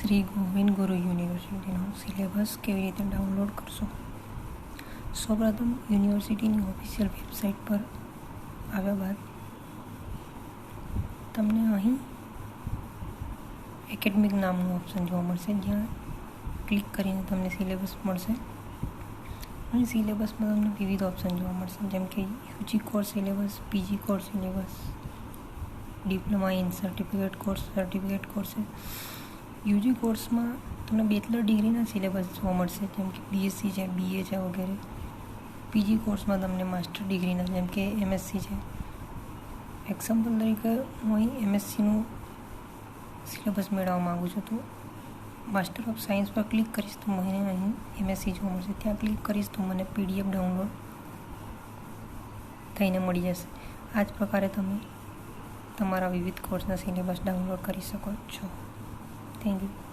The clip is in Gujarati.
શ્રી ગોવિંદ ગુરુ યુનિવર્સિટીનો સિલેબસ કેવી રીતે ડાઉનલોડ કરશો? સૌપ્રથમ યુનિવર્સિટીની ઓફિશિયલ વેબસાઇટ પર આવ્યા બાદ તમને અહીં એકેડમિક નામનું ઓપ્શન જોવા મળશે. જ્યાં ક્લિક કરીને તમને સિલેબસ મળશે. અહીં સિલેબસમાં તમને વિવિધ ઓપ્શન જોવા મળશે. જેમ કે UG course syllabus, PG course syllabus, diploma in certificate course certificate course UG કોર્સમાં તમને બેચલર ડિગ્રીના સિલેબસ જોવા મળશે, જેમ કે બીએસસી છે બીએ છે વગેરે. પીજી કોર્સમાં તમને માસ્ટર ડિગ્રીના, જેમ કે એમએસસી છે. એક્ઝામ્પલ તરીકે હું અહીં એમએસસીનું સિલેબસ મેળવવા માગું છું, તો માસ્ટર ઓફ સાયન્સ પર ક્લિક કરીશ, તો મને અહીં એમએસસી જોવા મળશે. ત્યાં ક્લિક કરીશ, તો મને પીડીએફ ડાઉનલોડ થઈને મળી જશે. આ જ પ્રકારે તમે તમારા વિવિધ કોર્સના સિલેબસ ડાઉનલોડ કરી શકો છો. Entendi.